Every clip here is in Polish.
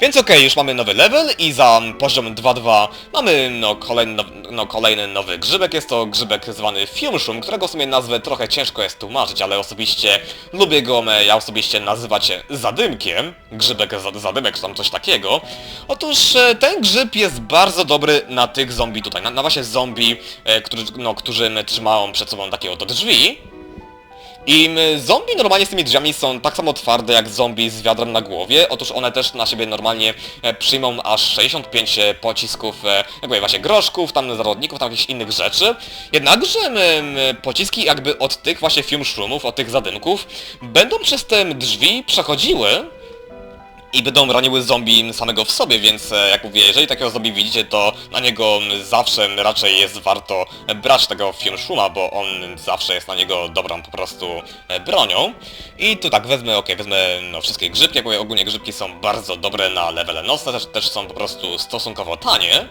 Więc okej, już mamy nowy level i za poziom 2.2 mamy no kolejny, now- no kolejny nowy grzybek. Jest to grzybek zwany Fiumshum, którego w sumie nazwę trochę ciężko jest tłumaczyć, ale osobiście lubię go, ja osobiście nazywać zadymkiem. Grzybek za- zadymek czy tam coś takiego. Otóż e, ten grzyb jest bardzo dobry na tych zombie tutaj, na, na właśnie zombie, e, którzy, no, którzy trzymają przed sobą takie oto drzwi. I m, zombie normalnie z tymi drzwiami są tak samo twarde jak zombie z wiadrem na głowie. Otóż one też na siebie normalnie e, przyjmą aż 65 pocisków, e, jak mówię, właśnie groszków, tam zarodników, tam jakichś innych rzeczy. Jednakże m, m, pociski jakby od tych właśnie film szumów, od tych zadymków, będą przez te drzwi przechodziły i będą raniły zombie samego w sobie, więc e, jak mówię, jeżeli takiego zombie widzicie, to na niego m, zawsze raczej jest warto brać tego film szuma, bo on zawsze jest na niego dobrą po prostu e, bronią. I tu tak wezmę, okej, wezmę no, wszystkie grzybki, jak mówię, ogólnie grzybki są bardzo dobre na levele nocne, też, też są po prostu stosunkowo tanie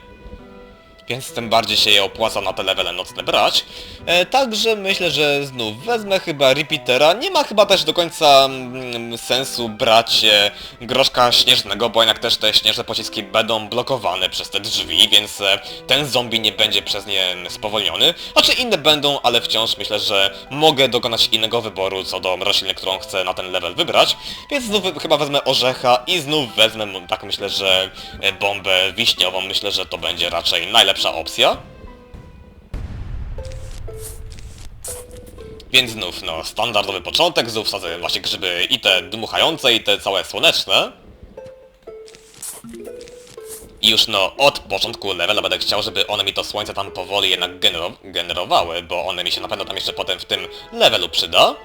więc tym bardziej się je opłaca na te levele nocne brać. E, także myślę, że znów wezmę chyba repeatera. Nie ma chyba też do końca mm, sensu brać e, groszka śnieżnego, bo jednak też te śnieżne pociski będą blokowane przez te drzwi, więc e, ten zombie nie będzie przez nie spowolniony. Znaczy inne będą, ale wciąż myślę, że mogę dokonać innego wyboru co do rośliny, którą chcę na ten level wybrać. Więc znów chyba wezmę orzecha i znów wezmę, tak myślę, że e, bombę wiśniową. Myślę, że to będzie raczej najlepsza opcja. Więc znów, no, standardowy początek, znów wsadzę właśnie grzyby i te dmuchające, i te całe słoneczne. I już no, od początku levela będę chciał, żeby one mi to słońce tam powoli jednak genero generowały, bo one mi się na pewno tam jeszcze potem w tym levelu przyda.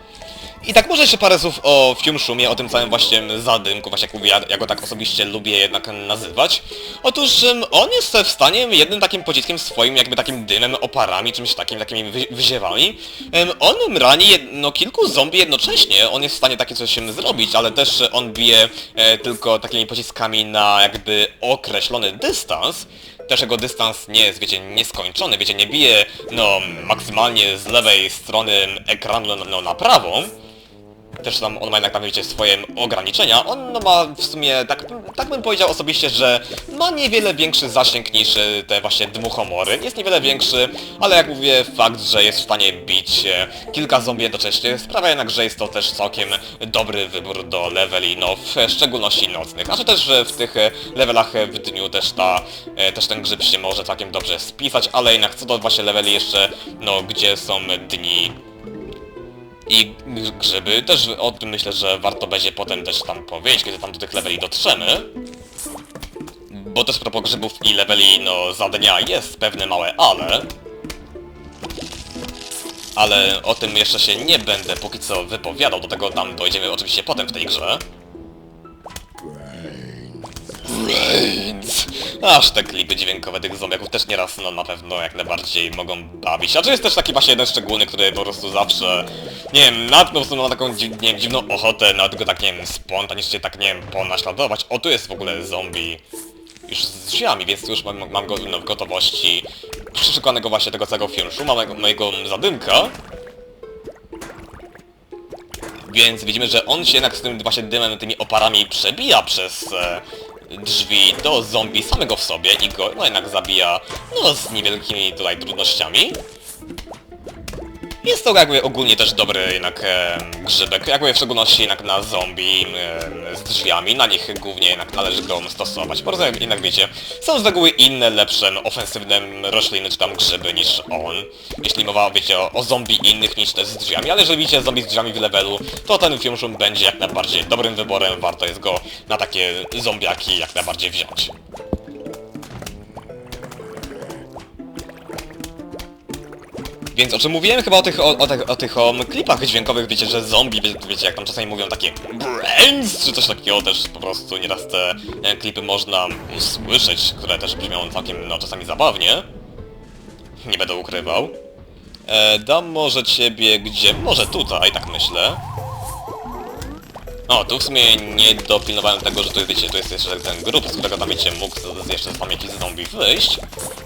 I tak może jeszcze parę słów o Fiumszumie, o tym całym właśnie zadymku, właśnie jak mówię, ja, go tak osobiście lubię jednak nazywać. Otóż on jest w stanie jednym takim pociskiem swoim, jakby takim dymem, oparami, czymś takim, takimi wy, wyziewami, on rani jed, no, kilku zombie jednocześnie, on jest w stanie takie coś zrobić, ale też on bije e, tylko takimi pociskami na jakby określony dystans. Też jego dystans nie jest, wiecie, nieskończony, wiecie, nie bije, no, maksymalnie z lewej strony ekranu, no, na prawą, też tam on ma jednak wiecie swoje ograniczenia. On no, ma w sumie, tak, tak bym powiedział osobiście, że ma niewiele większy zasięg niż e, te właśnie dmuchomory. Jest niewiele większy, ale jak mówię, fakt, że jest w stanie bić e, kilka zombie jednocześnie sprawia jednak, że jest to też całkiem dobry wybór do leveli, no w szczególności nocnych. Że też że w tych e, levelach e, w dniu też ta, e, też ten grzyb się może całkiem dobrze spisać, ale jednak co do właśnie leveli jeszcze, no gdzie są dni i grzyby też o tym myślę, że warto będzie potem też tam powiedzieć, kiedy tam do tych leveli dotrzemy. Bo też propos grzybów i leveli, no za dnia jest pewne małe ale. Ale o tym jeszcze się nie będę póki co wypowiadał, do tego tam dojdziemy oczywiście potem w tej grze. Aż te klipy dźwiękowe tych zombiaków też nieraz no, na pewno jak najbardziej mogą bawić. A czy jest też taki właśnie jeden szczególny, który po prostu zawsze, nie wiem, natknął sobie na taką nie wiem, dziwną ochotę, nawet go tak, nie wiem, spontanicznie tak, nie wiem, ponaśladować. O, tu jest w ogóle zombie już z drzwiami, więc już mam, mam go no, w gotowości przyszykowanego właśnie tego całego fiunszu, mojego, mojego zadymka. Więc widzimy, że on się jednak z tym właśnie dymem, tymi oparami przebija przez e, drzwi do zombie samego w sobie i go no jednak zabija no z niewielkimi tutaj trudnościami. Jest to jakby ogólnie też dobry jednak e, grzybek, jakby w szczególności jednak na zombie e, z drzwiami, na nich głównie jednak należy go stosować. Po prostu jednak wiecie, są z reguły inne, lepsze, no, ofensywne rośliny czy tam grzyby niż on. Jeśli mowa, wiecie, o, o zombie innych niż te z drzwiami, ale jeżeli widzicie zombie z drzwiami w levelu, to ten Fiumshum będzie jak najbardziej dobrym wyborem, warto jest go na takie zombiaki jak najbardziej wziąć. Więc o czym mówiłem chyba o tych, o, o, tych, o tych o, klipach dźwiękowych, wiecie, że zombie, wie, wiecie, jak tam czasami mówią takie brains, czy coś takiego też po prostu nieraz te e, klipy można usłyszeć, które też brzmią całkiem, no czasami zabawnie. Nie będę ukrywał. E, dam może ciebie gdzie? Może tutaj, tak myślę. O, tu w sumie nie dopilnowałem tego, że tu wiecie, tu jest jeszcze ten grób, z którego tam wiecie, mógł z- jeszcze z pamięci zombie wyjść.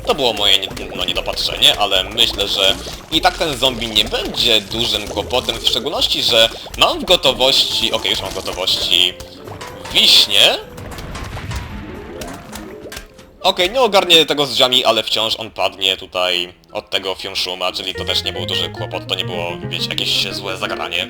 To było moje nie, no, niedopatrzenie, ale myślę, że i tak ten zombie nie będzie dużym kłopotem, w szczególności, że mam w gotowości, okej, już mam w gotowości wiśnie, Okej, nie ogarnie tego z drzwiami, ale wciąż on padnie tutaj od tego Fiumszuma, czyli to też nie był duży kłopot, to nie było, wiecie, jakieś złe zagranie.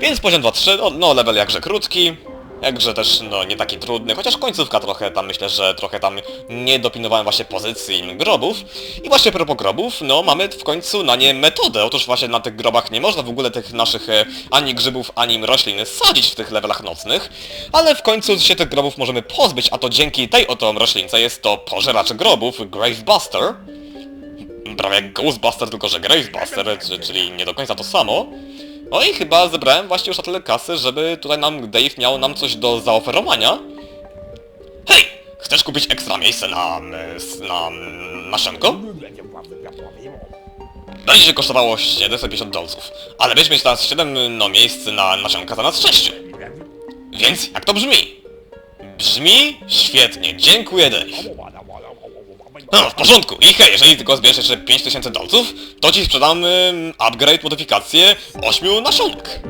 Więc poziom 2-3, no, no level jakże krótki, jakże też, no, nie taki trudny, chociaż końcówka trochę tam, myślę, że trochę tam nie dopinowałem właśnie pozycji grobów. I właśnie propos grobów, no, mamy w końcu na nie metodę, otóż właśnie na tych grobach nie można w ogóle tych naszych e, ani grzybów, ani roślin sadzić w tych levelach nocnych, ale w końcu się tych grobów możemy pozbyć, a to dzięki tej oto roślince jest to pożeracz grobów, Gravebuster. Prawie jak Ghostbuster, tylko że Gravebuster, czy- czyli nie do końca to samo. No i chyba zebrałem właśnie już na tyle kasy, żeby tutaj nam Dave miał nam coś do zaoferowania. Hej! Chcesz kupić ekstra miejsce na... na... nasionko? Będzie kosztowało 750 dolców, ale będziesz mieć teraz 7 no, miejsc na nasionka zamiast 6. Więc jak to brzmi? Brzmi świetnie, dziękuję Dave. No, w porządku. I hej, jeżeli tylko zbierzesz jeszcze 5000 dolców, to ci sprzedam ym, upgrade, modyfikację 8 nasionek.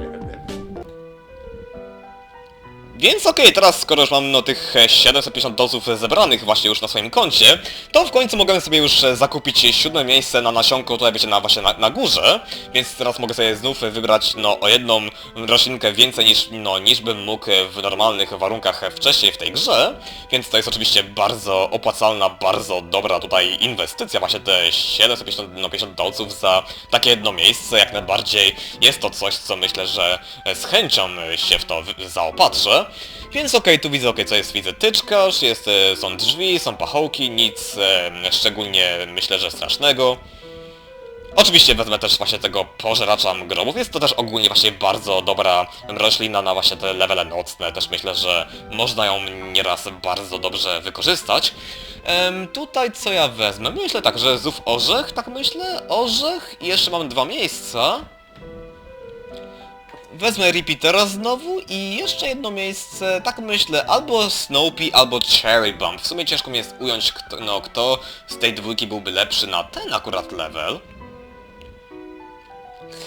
Więc okej, teraz skoro już mam no tych e, 750 dolców zebranych właśnie już na swoim koncie, to w końcu mogę sobie już e, zakupić siódme miejsce na nasionko, tutaj będzie na właśnie na, na górze, więc teraz mogę sobie znów wybrać no o jedną roślinkę więcej niż no niż bym mógł w normalnych warunkach wcześniej w tej grze, więc to jest oczywiście bardzo opłacalna, bardzo dobra tutaj inwestycja, właśnie te 750 no, 50 dolców za takie jedno miejsce, jak najbardziej. Jest to coś, co myślę, że e, z chęcią się w to wy- Więc okej, tu widzę, okej, co jest, widzę tyczkarz, jest, e, są drzwi, są pachołki, nic e, szczególnie myślę, że strasznego. Oczywiście wezmę też właśnie tego pożeracza grobów, jest to też ogólnie właśnie bardzo dobra roślina na właśnie te levele nocne, też myślę, że można ją nieraz bardzo dobrze wykorzystać. Em, tutaj co ja wezmę? Myślę tak, że znów orzech, tak myślę, orzech i jeszcze mam dwa miejsca. Wezmę Repeatera znowu i jeszcze jedno miejsce, tak myślę, albo Snoopy, albo Cherry Bomb. W sumie ciężko mi jest ująć, kto, no, kto z tej dwójki byłby lepszy na ten akurat level.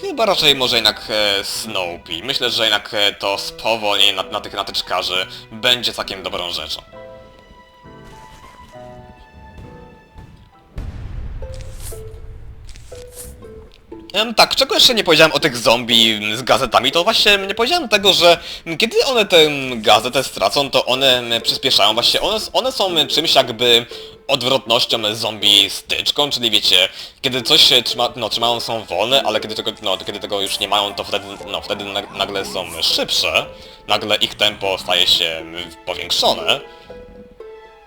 Chyba raczej może jednak e, Snoopy. Myślę, że jednak e, to spowolnienie na, na tych natyczkarzy będzie całkiem dobrą rzeczą. Tak, czego jeszcze nie powiedziałem o tych zombie z gazetami, to właśnie nie powiedziałem tego, że kiedy one tę gazetę stracą, to one przyspieszają, właśnie one, one są czymś jakby odwrotnością zombie styczką, czyli wiecie, kiedy coś się trzyma, no trzymają są wolne, ale kiedy tego, no, kiedy tego już nie mają, to wtedy, no, wtedy nag- nagle są szybsze, nagle ich tempo staje się powiększone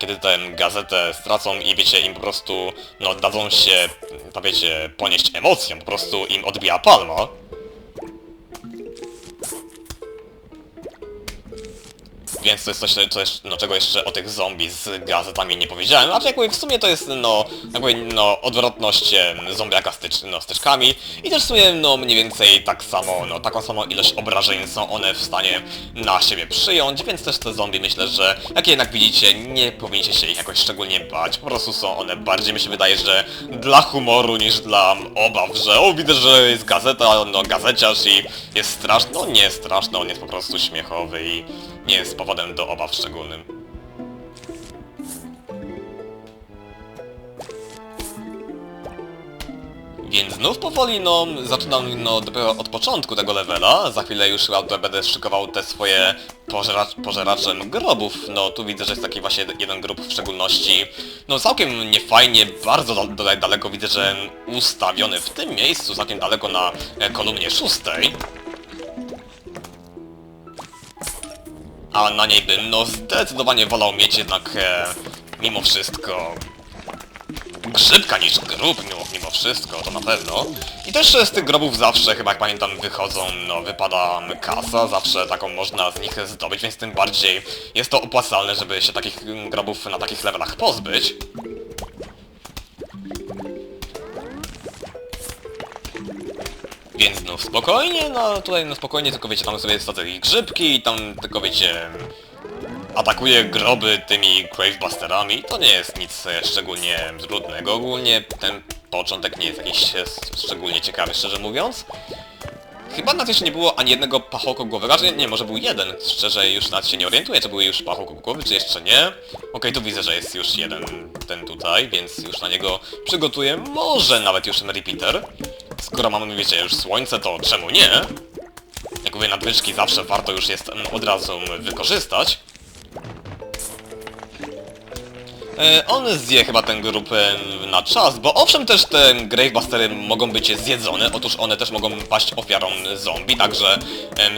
kiedy tę gazetę stracą i wiecie, im po prostu, no, dadzą się, to wiecie, ponieść emocją, po prostu im odbija palma. Więc to jest coś, co jeszcze, no, czego jeszcze o tych zombie z gazetami nie powiedziałem, a jakby w sumie to jest, no, jakby, no, odwrotność em, zombiaka stycz, no, styczkami i też w sumie, no, mniej więcej tak samo, no, taką samą ilość obrażeń są one w stanie na siebie przyjąć, więc też te zombie myślę, że jak jednak widzicie, nie powinniście się ich jakoś szczególnie bać, po prostu są one bardziej mi się wydaje, że dla humoru niż dla obaw, że o widzę, że jest gazeta, no gazeciarz i jest straszny, no nie straszny, on jest po prostu śmiechowy i nie jest powodem do obaw szczególnym. Więc znów powoli, no, zaczynam, no, dopiero od początku tego levela. Za chwilę już chyba będę szykował te swoje pożeracz, pożeraczem grobów. No, tu widzę, że jest taki właśnie jeden grób w szczególności. No, całkiem niefajnie, bardzo da- daleko widzę, że ustawiony w tym miejscu, całkiem daleko na e, kolumnie szóstej. A na niej bym, no, zdecydowanie wolał mieć jednak, e, mimo wszystko, grzybka niż grób mimo, mimo wszystko, to na pewno. I też z tych grobów zawsze, chyba jak pamiętam, wychodzą, no wypada kasa, zawsze taką można z nich zdobyć, więc tym bardziej jest to opłacalne, żeby się takich grobów na takich levelach pozbyć. Więc no spokojnie, no tutaj no spokojnie, tylko wiecie, tam sobie ich grzybki i tam tylko wiecie, atakuje groby tymi Gravebusterami, to nie jest nic szczególnie trudnego. Ogólnie ten początek nie jest jakiś szczególnie ciekawy, szczerze mówiąc. Chyba nawet jeszcze nie było ani jednego pachołka głowego, raczej nie, może był jeden. Szczerze już nawet się nie orientuję, czy były już pachołki głowy, czy jeszcze nie. Okej, tu widzę, że jest już jeden, ten tutaj, więc już na niego przygotuję może nawet już ten repeater. Skoro mamy, wiecie, już słońce, to czemu nie? Jak mówię, nadwyżki zawsze warto już jest mm, od razu wykorzystać. On zje chyba tę grupę na czas, bo owszem też te Gravebustery mogą być zjedzone, otóż one też mogą paść ofiarą zombie, także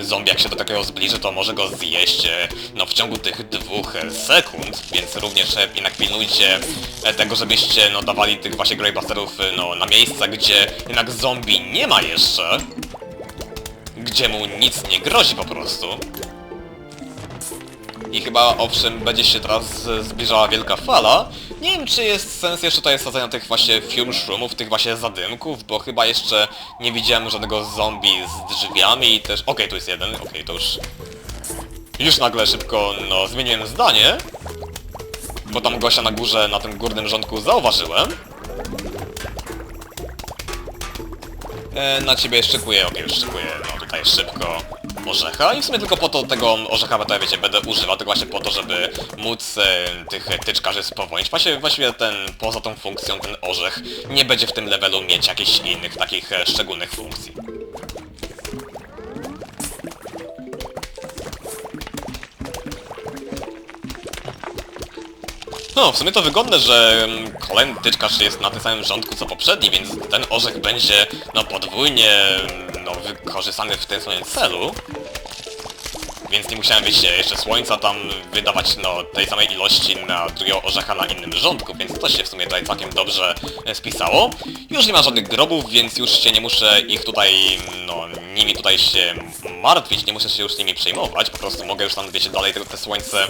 zombie jak się do takiego zbliży, to może go zjeść e, no, w ciągu tych dwóch e, sekund, więc również e, jednak pilnujcie e, tego, żebyście no, dawali tych właśnie Gravebusterów e, no, na miejsca, gdzie jednak zombie nie ma jeszcze, gdzie mu nic nie grozi po prostu. I chyba owszem będzie się teraz zbliżała wielka fala. Nie wiem czy jest sens jeszcze tutaj sadzenia tych właśnie film szumów, tych właśnie zadymków, bo chyba jeszcze nie widziałem żadnego zombie z drzwiami i też... Okej, tu jest jeden, okej, to już... Już nagle szybko, no, zmieniłem zdanie. Bo tam gościa na górze, na tym górnym rządku zauważyłem. E, na ciebie szykuję, okej, już szykuję, no tutaj szybko orzecha i w sumie tylko po to tego orzecha, to wiecie, będę używał tylko właśnie po to, żeby móc e, tych tyczkarzy spowolnić. Właśnie, właściwie ten, poza tą funkcją, ten orzech nie będzie w tym levelu mieć jakichś innych takich e, szczególnych funkcji. No, w sumie to wygodne, że mm, kolejny tyczkarz jest na tym samym rządku co poprzedni, więc ten orzech będzie, no, podwójnie, mm, no, wykorzystany w tym samym celu. Więc nie musiałem, wiecie, jeszcze słońca tam wydawać, no, tej samej ilości na drugiego orzecha na innym rządku, więc to się w sumie tutaj całkiem dobrze e, spisało. Już nie ma żadnych grobów, więc już się nie muszę ich tutaj, no, nimi tutaj się martwić, nie muszę się już nimi przejmować, po prostu mogę już tam, wiecie, dalej te, te słońce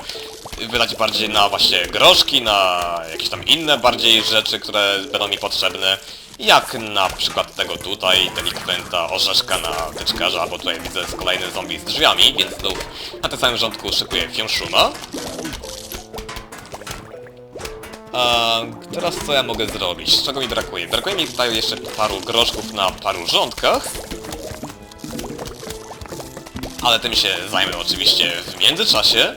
wydać bardziej na właśnie groszki, na jakieś tam inne bardziej rzeczy, które będą mi potrzebne. Jak na przykład tego tutaj, delikwenta, orzeszka na tyczkarza, albo tutaj widzę kolejny zombie z drzwiami, więc znów na tym samym rządku szykuję Fiąszuma. A teraz co ja mogę zrobić? Czego mi brakuje? Brakuje mi tutaj jeszcze paru groszków na paru rządkach. Ale tym się zajmę oczywiście w międzyczasie.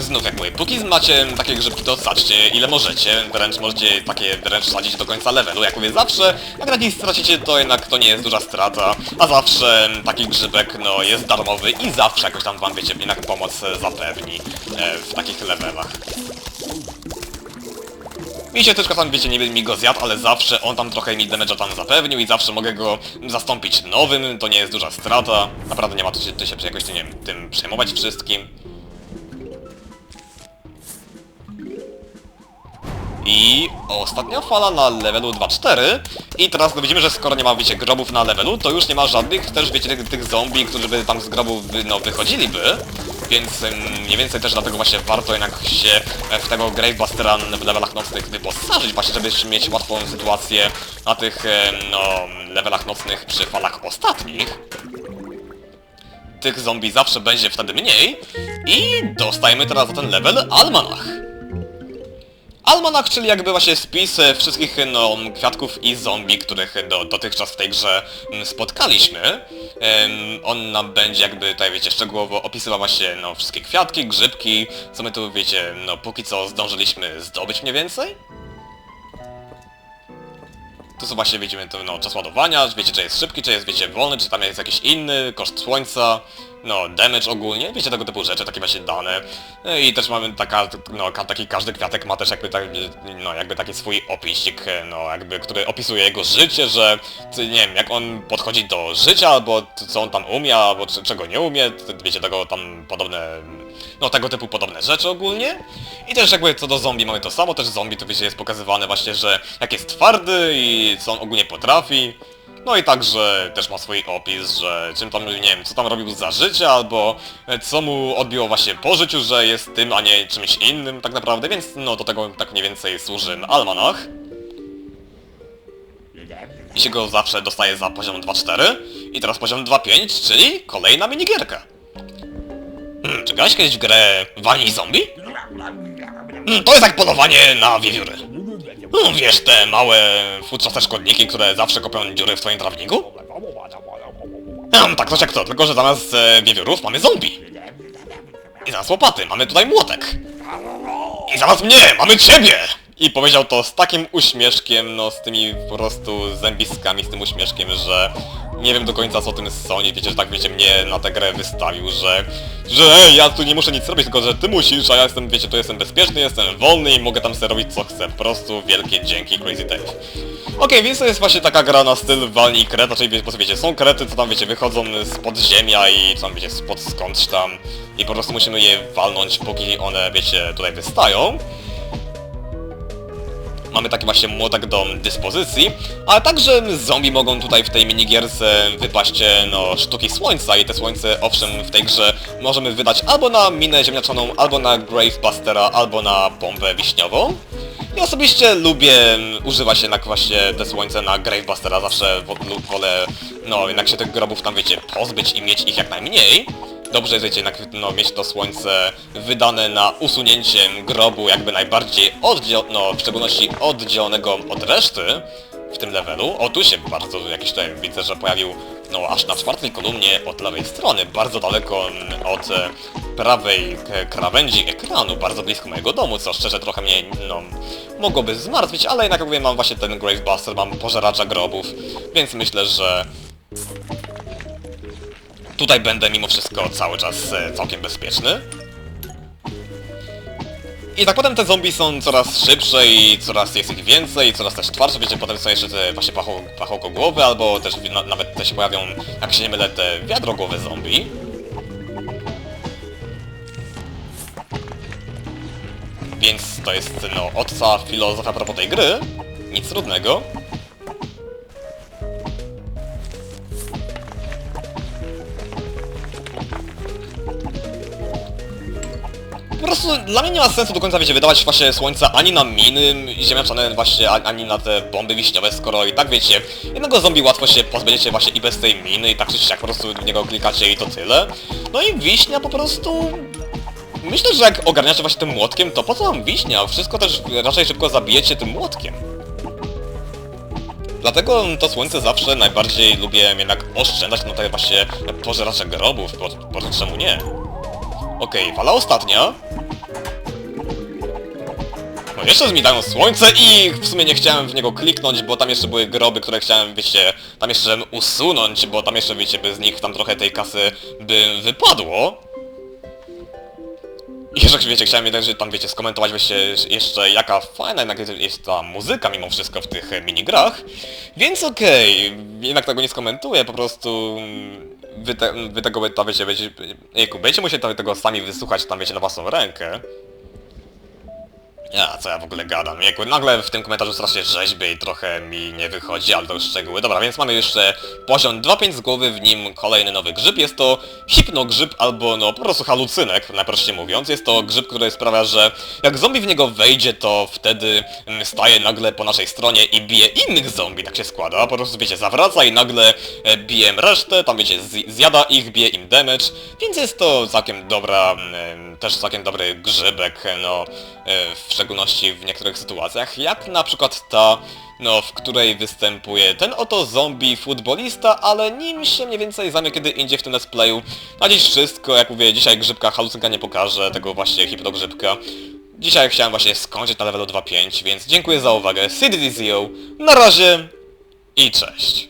Znów jak mówię, póki macie takie grzybki, to sadźcie ile możecie, wręcz możecie takie wręcz sadzić do końca levelu. Jak mówię, zawsze jak na nich stracicie, to jednak to nie jest duża strata, a zawsze taki grzybek no jest darmowy i zawsze jakoś tam wam wiecie, jednak pomoc e, zapewni e, w takich levelach. Mi się też tam, wiecie, nie wiem, mi go zjadł, ale zawsze on tam trochę mi damage'a tam zapewnił i zawsze mogę go zastąpić nowym, to nie jest duża strata. Naprawdę nie ma tu się, się jakoś, nie wiem, tym przejmować wszystkim. I ostatnia fala na levelu 2-4 i teraz no widzimy, że skoro nie ma, wiecie, grobów na levelu, to już nie ma żadnych też, wiecie, tych, tych zombie, którzy by tam z grobów, no, wychodziliby. Więc mniej więcej też dlatego właśnie warto jednak się e, w tego Gravebustera w levelach nocnych wyposażyć, właśnie żeby mieć łatwą sytuację na tych, no, levelach nocnych przy falach ostatnich tych zombie zawsze będzie wtedy mniej i dostajemy teraz za ten level Almanach. Almanach, czyli jakby właśnie spis wszystkich no, kwiatków i zombie, których do, dotychczas w tej grze mm, spotkaliśmy. Em, on nam będzie jakby tutaj, wiecie, szczegółowo opisywał właśnie no, wszystkie kwiatki, grzybki, co my tu, wiecie, no póki co zdążyliśmy zdobyć mniej więcej. Tu są właśnie, widzimy, to, no, czas ładowania, wiecie, czy jest szybki, czy jest, wiecie, wolny, czy tam jest jakiś inny, koszt słońca, no, damage ogólnie, wiecie, tego typu rzeczy, takie właśnie dane. No I też mamy taka, no, taki każdy kwiatek ma też jakby tak, no, jakby taki swój opisik, no, jakby, który opisuje jego życie, że, nie wiem, jak on podchodzi do życia, albo co on tam umie, albo czego nie umie, wiecie, tego tam podobne, no, tego typu podobne rzeczy ogólnie. I też jakby co do zombie mamy to samo, też zombie to wiecie jest pokazywane właśnie, że jak jest twardy i co on ogólnie potrafi. No i także też ma swój opis, że czym tam, nie wiem, co tam robił za życie, albo co mu odbiło właśnie po życiu, że jest tym, a nie czymś innym tak naprawdę, więc no do tego tak mniej więcej służy almanach. I się go zawsze dostaje za poziom 2.4 i teraz poziom 2.5, czyli kolejna minigierka. Hmm, czy grałeś kiedyś w grę Walnij Zombie? Hmm, to jest jak polowanie na wiewióry. No wiesz, te małe futrzaste szkodniki, które zawsze kopią dziury w twoim trawniku? Um, tak coś jak to, tylko że zamiast e, wiewiórów mamy zombie. I zamiast łopaty mamy tutaj młotek. I zamiast mnie mamy ciebie! I powiedział to z takim uśmieszkiem, no z tymi po prostu zębiskami, z tym uśmieszkiem, że nie wiem do końca co o tym sądzi, wiecie, że tak wiecie, mnie na tę grę wystawił, że że ja tu nie muszę nic robić, tylko że ty musisz, a ja jestem, wiecie, tu jestem bezpieczny, jestem wolny i mogę tam sobie robić co chcę. Po prostu wielkie dzięki Crazy Dave. Okej, więc to jest właśnie taka gra na styl walnij kret, wie- po prostu wiecie, są krety, co tam wiecie, wychodzą z podziemia i co tam wiecie, spod skądś tam i po prostu musimy je walnąć, póki one, wiecie, tutaj wystają. Mamy taki właśnie młotek do dyspozycji, ale także zombie mogą tutaj w tej minigierce wypaść, e, no, sztuki słońca i te słońce, owszem, w tej grze możemy wydać albo na minę ziemniaczaną, albo na Gravebustera, albo na bombę wiśniową. Ja osobiście lubię używać jednak właśnie te słońce na Gravebustera, zawsze wolę, no, jednak się tych grobów tam, wiecie, pozbyć i mieć ich jak najmniej. Dobrze jest, wiecie, jednak no, mieć to słońce wydane na usunięcie grobu jakby najbardziej oddziel... no, w szczególności oddzielonego od reszty w tym levelu. O, tu się bardzo jakiś tutaj widzę, że pojawił, no, aż na czwartej kolumnie od lewej strony, bardzo daleko od e, prawej k- krawędzi ekranu, bardzo blisko mojego domu, co szczerze trochę mnie, no, mogłoby zmartwić, ale jednak jak mówię, mam właśnie ten Gravebuster, mam pożeracza grobów, więc myślę, że Tutaj będę mimo wszystko cały czas e, całkiem bezpieczny. I tak potem te zombie są coraz szybsze i coraz jest ich więcej, coraz też twardsze, wiecie, potem są jeszcze te właśnie pacho, pachołkogłowy, albo też na, nawet te się pojawią, jak się nie mylę, te wiadrogłowe zombie. Więc to jest, no, od cała filozofia a propos tej gry. Nic trudnego. Prostu dla mnie nie ma sensu do końca, wiecie, wydawać właśnie słońca ani na miny ziemniaczane właśnie, ani na te bomby wiśniowe, skoro i tak wiecie, jednego zombie łatwo się pozbędziecie właśnie i bez tej miny i tak czy siak po prostu w niego klikacie i to tyle. No i wiśnia po prostu... Myślę, że jak ogarniacie właśnie tym młotkiem, to po co wam wiśnia? Wszystko też raczej szybko zabijecie tym młotkiem. Dlatego to słońce zawsze najbardziej lubię jednak oszczędzać na te właśnie pożeracze grobów, bo, bo czemu nie? Okej, fala ostatnia. Jeszcze dają słońce i w sumie nie chciałem w niego kliknąć, bo tam jeszcze były groby, które chciałem, wiecie, tam jeszcze usunąć, bo tam jeszcze, wiecie, by z nich tam trochę tej kasy by wypadło. I jeszcze, wiecie, chciałem jednak, że tam, wiecie, skomentować właśnie jeszcze jaka fajna jednak jest, ta muzyka mimo wszystko w tych minigrach. Więc okej, jednak tego nie skomentuję, po prostu wy, te, wy tego, wiecie, wiecie, jejku, będziecie musieli tego sami wysłuchać tam, wiecie, na własną rękę. Ja, co ja w ogóle gadam? Jakby nagle w tym komentarzu strasznie rzeźby i trochę mi nie wychodzi, ale to już szczegóły. Dobra, więc mamy jeszcze poziom 2.5 z głowy, w nim kolejny nowy grzyb. Jest to hipnogrzyb albo no po prostu halucynek, najprościej mówiąc. Jest to grzyb, który sprawia, że jak zombie w niego wejdzie, to wtedy mm, staje nagle po naszej stronie i bije innych zombie, tak się składa. Po prostu wiecie, zawraca i nagle e, bije resztę, tam wiecie, zjada ich, bije im damage, więc jest to całkiem dobra, mm, też całkiem dobry grzybek, no e, w szczególności w niektórych sytuacjach, jak na przykład ta, no, w której występuje ten oto zombie futbolista, ale nim się mniej więcej zajmie kiedy indziej w tym let's playu. Na dziś wszystko, jak mówię, dzisiaj grzybka halucynka nie pokażę, tego właśnie hipnogrzybka. Dzisiaj chciałem właśnie skończyć na levelu 2.5, więc dziękuję za uwagę, CDDZO, na razie i cześć.